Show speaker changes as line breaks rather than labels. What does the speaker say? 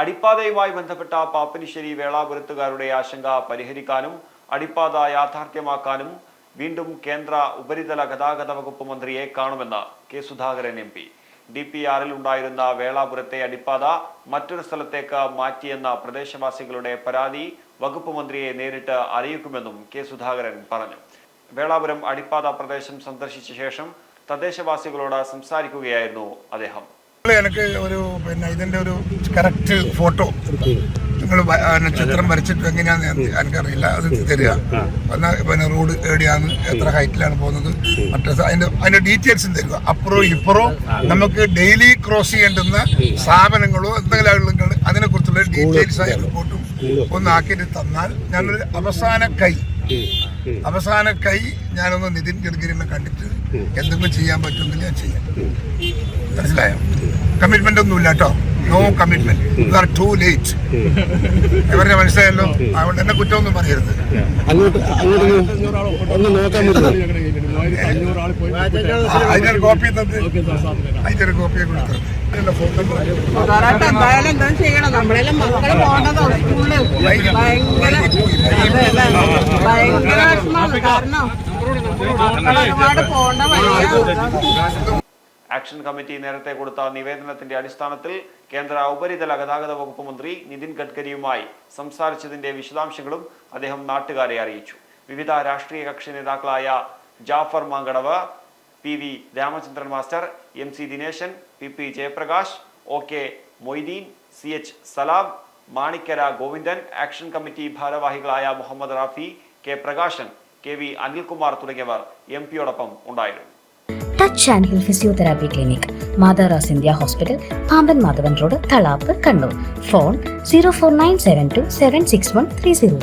അടിപ്പാതയുമായി ബന്ധപ്പെട്ട പാപ്പനിശ്ശേരി വേളാപുരത്തുകാരുടെ ആശങ്ക പരിഹരിക്കാനും അടിപ്പാത യാഥാർത്ഥ്യമാക്കാനും വീണ്ടും കേന്ദ്ര ഉപരിതല ഗതാഗത വകുപ്പ് മന്ത്രിയെ കാണുമെന്ന് K Sudhakaran M P. D P ആറിൽ ഉണ്ടായിരുന്ന വേളാപുരത്തെ അടിപ്പാത മറ്റൊരു സ്ഥലത്തേക്ക് മാറ്റിയെന്ന പ്രദേശവാസികളുടെ പരാതി വകുപ്പ് മന്ത്രിയെ നേരിട്ട് അറിയിക്കുമെന്നും കെ സുധാകരൻ പറഞ്ഞു. വേളാപുരം അടിപ്പാത പ്രദേശം സന്ദർശിച്ച ശേഷം തദ്ദേശവാസികളോട് സംസാരിക്കുകയായിരുന്നു അദ്ദേഹം.
എനിക്ക് ഒരു പിന്നെ ഇതിന്റെ ഒരു കറക്റ്റ് ഫോട്ടോ നിങ്ങൾ ചിത്രം വരച്ചിട്ട് എങ്ങനെയാന്ന് ഞാൻ- എനിക്കറിയില്ല. അത് തരിക. എന്നാൽ പിന്നെ റോഡ് എവിടെയാണ് എത്ര ഹൈറ്റിലാണ് പോകുന്നത് മറ്റേ അതിന്റെ അതിന്റെ അതിന്റെ ഡീറ്റെയിൽസും തരിക. അപ്പുറവും ഇപ്പുറവും നമുക്ക് ഡെയിലി ക്രോസ് ചെയ്യേണ്ടുന്ന സ്ഥാപനങ്ങളോ എന്തെങ്കിലും ആളുകൾ അതിനെ കുറിച്ചുള്ള ഡീറ്റെയിൽസ് ആയ റിപ്പോർട്ടും ഒന്ന് ആക്കിയിട്ട് തന്നാൽ ഞാനൊരു അവസാന കൈ അവസാന കൈ ഞാനൊന്ന് നിതിൻ ഗഡ്കരിനെ കണ്ടിട്ട് എന്തെങ്കിലും ചെയ്യാൻ പറ്റുമെങ്കിൽ ഞാൻ ചെയ്യാം. മനസ്സിലായോ? കമ്മിറ്റ്മെന്റ് ഒന്നുമില്ല കേട്ടോ. No commitment you are too late ഇവരുടെ മനസ്സിലായല്ലോ? അതുകൊണ്ട് എന്നെ കുറ്റമൊന്നും പറയരുത്.
അങ്ങോട്ട് ഒന്ന്
ആ, അതിനൊരു കോപ്പി തന്ന്. അതിന്റെ കോപ്പിയെ കൊടുത്തത്
എന്തായാലും എന്താ ചെയ്യണം? നമ്മളെല്ലാം മക്കളെ പോകേണ്ടത് സ്കൂളിൽ ഭയങ്കര.
ആക്ഷൻ കമ്മിറ്റി നേരത്തെ കൊടുത്ത നിവേദനത്തിന്റെ അടിസ്ഥാനത്തിൽ കേന്ദ്ര ഉപരിതല ഗതാഗത വകുപ്പ് മന്ത്രി നിതിൻ ഗഡ്കരിയുമായി സംസാരിച്ചതിന്റെ വിശദാംശങ്ങളും അദ്ദേഹം നാട്ടുകാരെ അറിയിച്ചു. വിവിധ രാഷ്ട്രീയ കക്ഷി നേതാക്കളായ Jafar Mankadavu P V Ramachandran master M C Dineshan P P Jayaprakash O K Moideen C H Salam Manikkara Govindan action committee ഭാരവാഹികളായ Muhammad Rafi K Prakashan K V Anilkumar തുടങ്ങിയവർ എം പിയോടൊപ്പം ഉണ്ടായിരുന്നു.
Touch and hill physiotherapy clinic മാതാറാസ് India hospital Pamban Madhavan road Thalap Kannur phone zero four nine seven two seven six one three zero